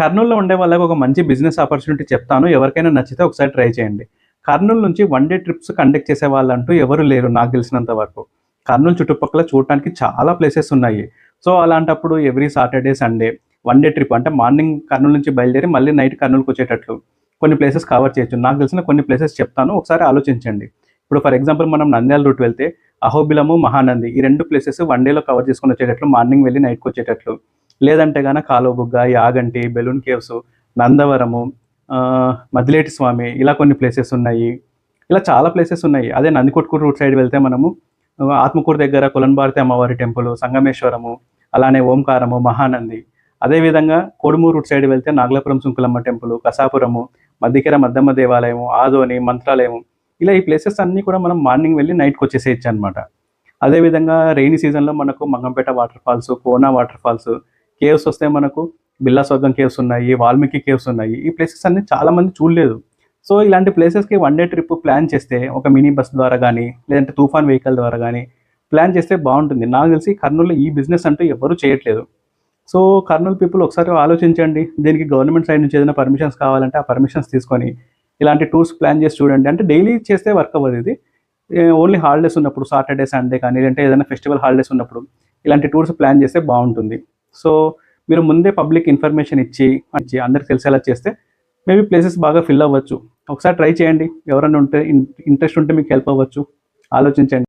కర్నూలులో ఉండే వాళ్ళకి ఒక మంచి బిజినెస్ ఆపర్చునిటీ చెప్తాను. ఎవరికైనా నచ్చితే ఒకసారి ట్రై చేయండి. కర్నూలు నుంచి వన్ డే ట్రిప్స్ కండక్ట్ చేసే వాళ్ళంటూ ఎవరు లేరు నాకు తెలిసినంత వరకు. కర్నూలు చుట్టుపక్కల చూడటానికి చాలా ప్లేసెస్ ఉన్నాయి. సో అలాంటప్పుడు every Saturday Sunday one day trip అంటే మార్నింగ్ కర్నూలు నుంచి బయలుదేరి మళ్ళీ నైట్ కర్నూలుకి వచ్చేటట్లు కొన్ని ప్లేసెస్ కవర్ చేయొచ్చు. నాకు తెలిసిన కొన్ని ప్లేసెస్ చెప్తాను. ఒకసారి ఆలోచించండి. ఇప్పుడు ఫర్ ఎగ్జాంపుల్ మనం నంద్యాల రూట్ వెళ్తే అహోబిలము మహానంది ఈ రెండు ప్లేసెస్ వన్ డేలో కవర్ చేసుకొని వచ్చేటట్లు మార్నింగ్ వెళ్ళి నైట్కి వచ్చేటట్లు. లేదంటే గాన కాలువబుగ్గ యాగంటి బెలూన్ కేవ్స్ నందవరము మదిలేటి స్వామి ఇలా కొన్ని ప్లేసెస్ ఉన్నాయి. ఇలా చాలా ప్లేసెస్ ఉన్నాయి. అదే నందికొట్కూరు రూట్ సైడ్ వెళ్తే మనము ఆత్మకూరు దగ్గర కులన్భారతి అమ్మవారి టెంపుల్ సంగమేశ్వరము అలానే ఓంకారము మహానంది. అదేవిధంగా కోడుమూరు రూట్ సైడ్ వెళ్తే నాగలాపురం సుంకులమ్మ టెంపుల్ కసాపురము మధ్యకెర మద్దమ్మ దేవాలయము ఆదోని మంత్రాలయము. ఇలా ఈ ప్లేసెస్ అన్నీ కూడా మనం మార్నింగ్ వెళ్ళి నైట్కి వచ్చేసేయచ్చు అనమాట అదేవిధంగా రెయినీ సీజన్లో మనకు Mangampeta water falls Kona water falls caves వస్తే మనకు బిల్లా స్వర్గం కేవ్స్ ఉన్నాయి వాల్మీకి కేవ్స్ ఉన్నాయి. ఈ ప్లేసెస్ అన్ని చాలా మంది చూడలేదు. సో ఇలాంటి ప్లేసెస్కి వన్ డే ట్రిప్ ప్లాన్ చేస్తే ఒక మినీ బస్ ద్వారా కానీ లేదంటే తుఫాన్ వెహికల్ ద్వారా కానీ ప్లాన్ చేస్తే బాగుంటుంది. నాకు తెలిసి కర్నూలులో ఈ బిజినెస్ అంటూ ఎవరు చేయట్లేదు. సో కర్నూలు పీపుల్ ఒకసారి ఆలోచించండి. దీనికి గవర్నమెంట్ సైడ్ నుంచి ఏదైనా పర్మిషన్స్ కావాలంటే ఆ పర్మిషన్స్ తీసుకొని ఇలాంటి టూర్స్ ప్లాన్ చేసి చూడండి. అంటే డైలీ చేస్తే వర్క్ అవ్వదు ఇది. ఓన్లీ హాలిడేస్ ఉన్నప్పుడు సాటర్డే సండే కానీ లేదంటే ఏదైనా ఫెస్టివల్ హాలిడేస్ ఉన్నప్పుడు ఇలాంటి టూర్స్ ప్లాన్ చేస్తే బాగుంటుంది. సో మీరు ముందే పబ్లిక్ ఇన్ఫర్మేషన్ ఇచ్చి ఇచ్చి అందరికి తెలిసేలా చేస్తే మేబీ ప్లేసెస్ బాగా ఫిల్ అవ్వచ్చు. ఒకసారి ట్రై చేయండి. ఎవరైనా ఉంటే ఇంట్రెస్ట్ ఉంటే మీకు హెల్ప్ అవ్వచ్చు. ఆలోచించండి.